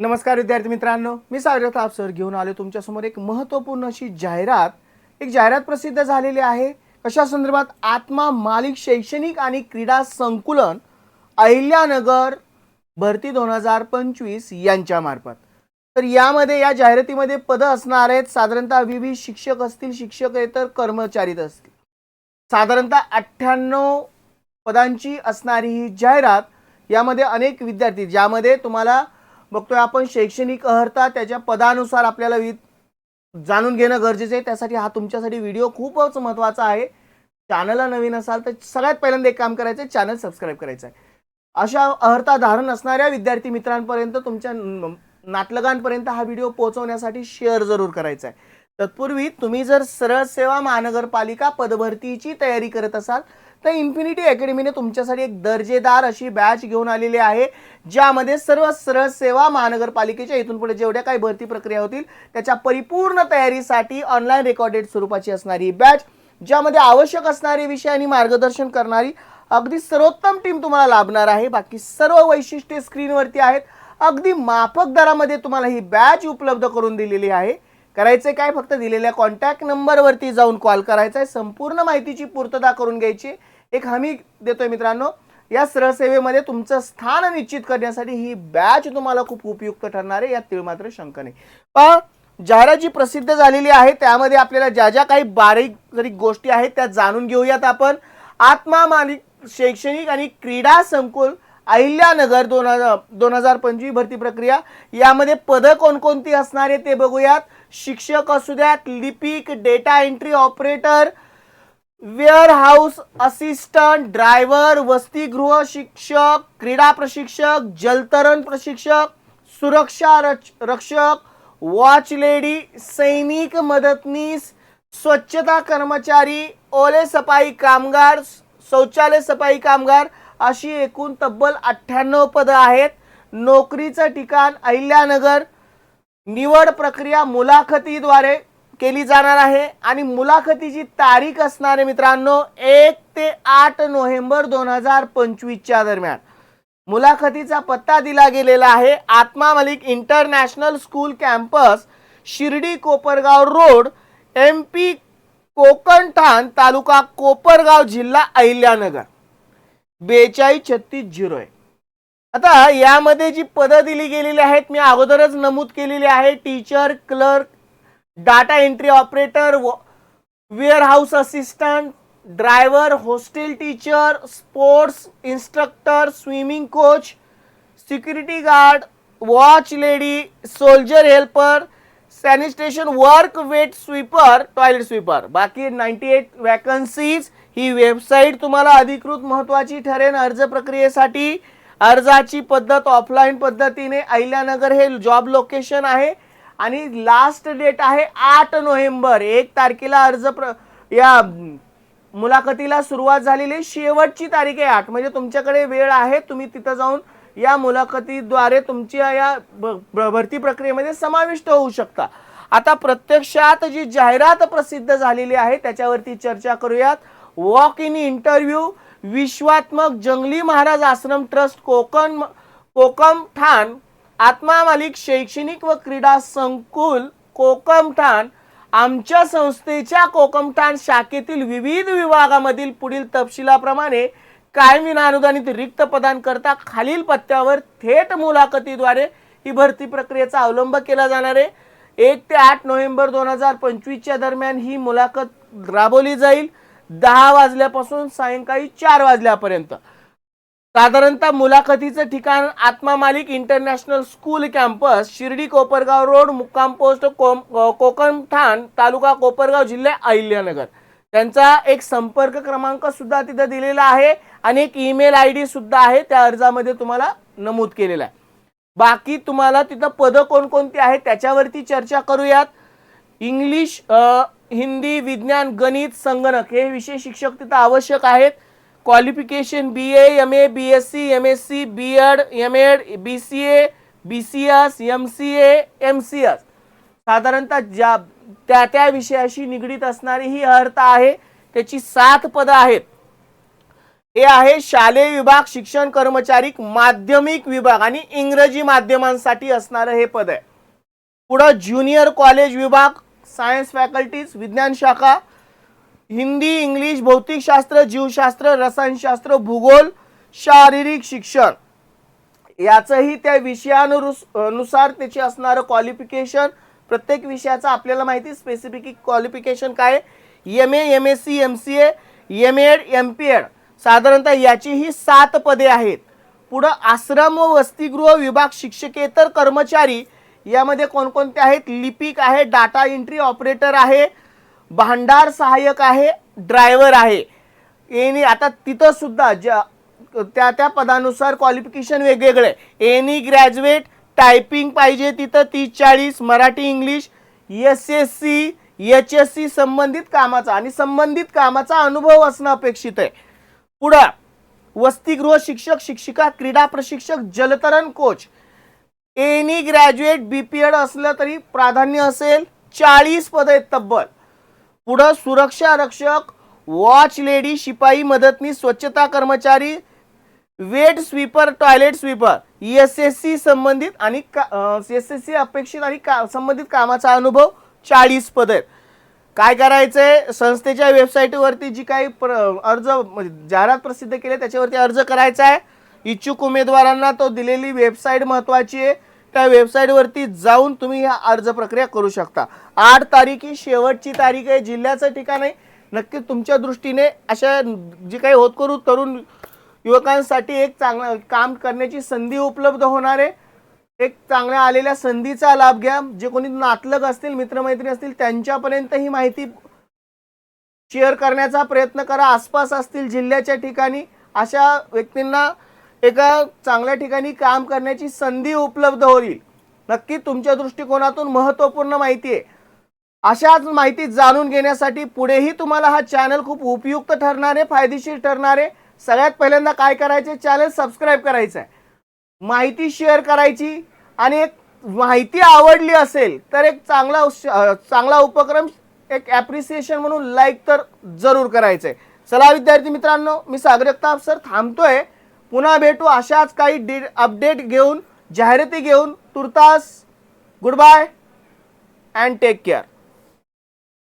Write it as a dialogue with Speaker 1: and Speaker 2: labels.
Speaker 1: नमस्कार विद्यार्थी मित्रांनो मी सागरथ सर घेऊन आलो तुमच्यासमोर एक महत्त्वपूर्ण अशी जाहिरात. एक जाहिरात प्रसिद्ध झालेली आहे. कशा संदर्भात? आत्मा मालिक शैक्षणिक आणि क्रीडा संकुलन अहिल्यानगर भरती दोन हजार पंचवीस यांच्यामार्फत तर यामध्ये या जाहिरातीमध्ये पदं असणार आहेत. साधारणतः विविध शिक्षक असतील शिक्षकेतर कर्मचारी असतील. साधारणतः अठ्ठ्याण्णव पदांची असणारी ही जाहिरात यामध्ये अनेक विद्यार्थी ज्यामध्ये तुम्हाला बघतोय आपण शैक्षणिक अर्हता त्याच्या पदानुसार आपल्याला वि जाणून घेणं गरजेचं आहे. त्यासाठी हा तुमच्यासाठी व्हिडिओ खूपच महत्त्वाचा आहे. चॅनलला नवीन असाल तर सगळ्यात पहिल्यांदा एक काम करायचं आहे चॅनल सबस्क्राईब करायचं आहे अशा अर्हता धारण असणाऱ्या विद्यार्थी मित्रांपर्यंत तुमच्या नातलगांपर्यंत हा व्हिडिओ पोहोचवण्यासाठी शेअर जरूर करायचा आहे तत्पूर्वी तुम्ही जर सरळ सेवा महानगरपालिका पदभरतीची तयारी करत असाल तर इन्फिनिटी अकॅडमीने तुमच्यासाठी एक दर्जेदार अशी बॅच घेऊन आलेली आहे ज्यामध्ये सर्व सरळ सेवा महानगरपालिकेच्या इथून पुढे जेवढ्या काही भरती प्रक्रिया होतील त्याच्या परिपूर्ण तयारीसाठी ऑनलाईन रेकॉर्डेड स्वरूपाची असणारी बॅच ज्यामध्ये आवश्यक असणारे विषय आणि मार्गदर्शन करणारी अगदी सर्वोत्तम टीम तुम्हाला लाभणार आहे. बाकी सर्व वैशिष्ट्ये स्क्रीनवरती आहेत. अगदी माफक दरामध्ये तुम्हाला ही बॅच उपलब्ध करून दिलेली आहे. करायचं काय? फक्त दिलेल्या कॉन्टॅक्ट नंबरवरती जाऊन कॉल करायचा आहे संपूर्ण माहितीची पूर्तता करून घ्यायची. एक हमी देतोय मित्रांनो या सरसेवेमध्ये तुमचं स्थान निश्चित करण्यासाठी ही बॅच तुम्हाला खूप उपयुक्त ठरणार आहे. यात तीळ मात्र शंका नाही. पण जाहिरात जी प्रसिद्ध झालेली आहे. त्यामध्ये आपल्याला ज्या ज्या काही बारीक जरी गोष्टी आहेत त्या जाणून घेऊयात आपण. आत्मा मालिक शैक्षणिक आणि क्रीडा संकुल अहिल्यानगर दोन हजार दोन हजार पंचवीस भरती प्रक्रिया. यामध्ये पदं कोणकोणती असणार आहे ते बघूयात. शिक्षक असू द्यात लिपिक data entry operator warehouse assistant driver वसतिगृह शिक्षक क्रीडा प्रशिक्षक जलतरण प्रशिक्षक सुरक्षा रच रक्षक वॉच लेडी सैनिक मदतनीस स्वच्छता कर्मचारी ओले सफाई कामगार शौचालय सफाई कामगार अशी एकूण तब्बल अठ्ठ्याण्णव पदं आहेत. नोकरीचं ठिकाण अहिल्यानगर निवड प्रक्रिया मुलाखतीद्वारे केली जाणार आहे आणि मुलाखतीची तारीख असणार आहे मित्रांनो एक ते आठ नोव्हेंबर दोन हजार पंचवीसच्या दरम्यान. मुलाखतीचा पत्ता दिला गेलेला आहे Atma Malik international school campus Shirdi Kopargaon road M P Kokanthan taluka Kopargaon जिल्हा अहिल्यानगर. बेचाळीस छत्तीस झिरो आहे आता यामध्ये जी पदं दिली गेलेली आहेत मी अगोदरच नमूद केलेली आहे. Teacher clerk data entry operator warehouse assistant driver hostel teacher sports instructor swimming coach security guard watch lady soldier helper sanitation work wet sweeper toilet sweeper बाकी नाईन्टी एट वॅकन्सीज ही वेबसाईट तुम्हाला अधिकृत महत्त्वाची ठरेल अर्ज प्रक्रियेसाठी. अर्जाची पद्धत ऑफलाईन पद्धतीने अहिल्यानगर हे जॉब लोकेशन आहे. आणि लास्ट डेट आहे आठ नोव्हेंबर. एक तारखेला अर्ज प्र या मुलाखतीला सुरुवात झालेली शेवटची तारीख आहे आठ. म्हणजे तुमच्याकडे वेळ आहे तुम्ही तिथं जाऊन या मुलाखतीद्वारे तुमच्या या भरती प्रक्रियेमध्ये समाविष्ट होऊ शकता. आता प्रत्यक्षात जी जाहिरात प्रसिद्ध झालेली आहे त्याच्यावरती चर्चा करूयात. Walk in interview Vishwatmak Jangli Maharaj Ashram trust Kokan Kokamthan Atma Malik शैक्षणिक व क्रीडा संकुल कोकमठाण आमच्या संस्थेच्या कोकमठाण शाखेतील विविध विभागामधील पुढील तपशिलाप्रमाणे कायमी अनुदानित रिक्त पदांकरता खालील पत्त्यावर थेट मुलाखतीद्वारे ही भरती प्रक्रियेचा अवलंब केला जाणार आहे. एक ते आठ नोव्हेंबर दोन हजार पंचवीसच्या दरम्यान ही मुलाखत राबवली जाईल. दहा वाजल्यापासून सायंकाळी चार वाजल्यापर्यंत. साधारणतः मुलाखतीचं ठिकाण Atma Malik international school campus Shirdi Kopargaon road मुक्काम पोस्ट कोम कोकण ठाण तालुका कोपरगाव जिल्हा अहिल्यानगर. त्यांचा एक संपर्क क्रमांक सुद्धा तिथं दिलेला आहे आणि एक ईमेल आय डी सुद्धा आहे त्या अर्जामध्ये तुम्हाला नमूद केलेला आहे. बाकी तुम्हाला तिथं पदं कोणकोणती आहेत त्याच्यावरती चर्चा करूयात. इंग्लिश हिंदी विज्ञान गणित संगणक हे विषय शिक्षक तिथं आवश्यक आहेत. Qualification B A M A B S C M S C B Ed M Ed B C A B C S M C A M C S साधारणतः ज्या त्या त्या विषयाशी निगडीत असणारी ही अर्हता आहे. त्याची सात पदं आहेत. हे आहे शालेय विभाग शिक्षण कर्मचारी माध्यमिक विभाग आणि इंग्रजी माध्यमांसाठी असणारं हे पद आहे. पुढं ज्युनियर कॉलेज विभाग सायन्स फॅकल्टीज विज्ञान शाखा हिंदी इंग्लिश भौतिकशास्त्र जीवशास्त्र रसायनशास्त्र भूगोल शारीरिक शिक्षण. याचंही त्या विषयानुरुसनुसार त्याचे असणारं क्वालिफिकेशन प्रत्येक विषयाचं आपल्याला माहिती स्पेसिफिक क्वालिफिकेशन काय M A M S C M C A M Ed M P Ed साधारणतः याची ही सात पदे आहेत. पुढं आश्रम व वसतिगृह विभाग शिक्षकेतर कर्मचारी यामध्ये कोणकोणते आहेत? लिपिक आहे डाटा एंट्री ऑपरेटर आहे भांडार सहाय्यक आहे ड्रायव्हर आहे. एनी आता तिथं सुद्धा ज्या त्या त्या पदानुसार क्वालिफिकेशन वेगवेगळे. एनी ग्रॅज्युएट टायपिंग पाहिजे तिथं तीस चाळीस Marathi English S S C H S C संबंधित कामाचा आणि संबंधित कामाचा अनुभव असणं अपेक्षित आहे. पुढं वसतिगृह शिक्षक शिक्षिका क्रीडा प्रशिक्षक जलतरण coach any graduate B P Ed असलं तरी प्राधान्य असेल चाळीस पद आहेत तब्बल. पुढं सुरक्षा रक्षक वॉच लेडी शिपाई मदतनीस स्वच्छता कर्मचारी wet sweeper toilet sweeper S S C संबंधित आणि एस एस सी अपेक्षित आणि का संबंधित कामाचा अनुभव चाळीस पद. आहेत काय करायचं आहे संस्थेच्या वेबसाईटवरती जी काही प्र अर्ज म्हणजे जाहिरात प्रसिद्ध केली आहे, त्याच्यावरती अर्ज करायचा आहे इच्छुक उमेदवारांना तो दिलेली वेबसाईट महत्त्वाची आहे. त्या वेबसाईटवरती जाऊन तुम्ही ह्या अर्ज प्रक्रिया करू शकता. आठ तारीख ही शेवटची तारीख आहे जिल्ह्याचं ठिकाण आहे. नक्की तुमच्या दृष्टीने अशा जी काही होतकरू तरुण युवकांसाठी एक चांगलं काम करण्याची संधी उपलब्ध होणार आहे. एक चांगल्या आलेल्या संधीचा लाभ घ्या. जे कोणी नातलग असतील मित्रमैत्रिणी असतील त्यांच्यापर्यंत ही माहिती शेअर करण्याचा प्रयत्न करा. आसपास असतील जिल्ह्याच्या ठिकाणी अशा व्यक्तींना एका चांगल्या ठिकाणी काम करण्याची संधी उपलब्ध होईल. नक्की तुमच्या दृष्टिकोनातून महत्त्वपूर्ण माहिती आहे. अशाच माहिती जाणून घेण्यासाठी पुढेही तुम्हाला हा चॅनल खूप उपयुक्त ठरणार आहे फायदेशीर ठरणारे सगळ्यात पहिल्यांदा काय करायचे चॅनल सबस्क्राईब करायचं आहे माहिती शेअर करायची आणि एक माहिती आवडली असेल तर एक चांगला चांगला उपक्रम एक ॲप्रिसिएशन म्हणून लाईक तर जरूर करायचं आहे चला विद्यार्थी मित्रांनो मी सागर सर थांबतोय. पुन्हा भेटू अशाच काही डि अपडेट घेऊन जाहिराती घेऊन. तुर्तास goodbye and take care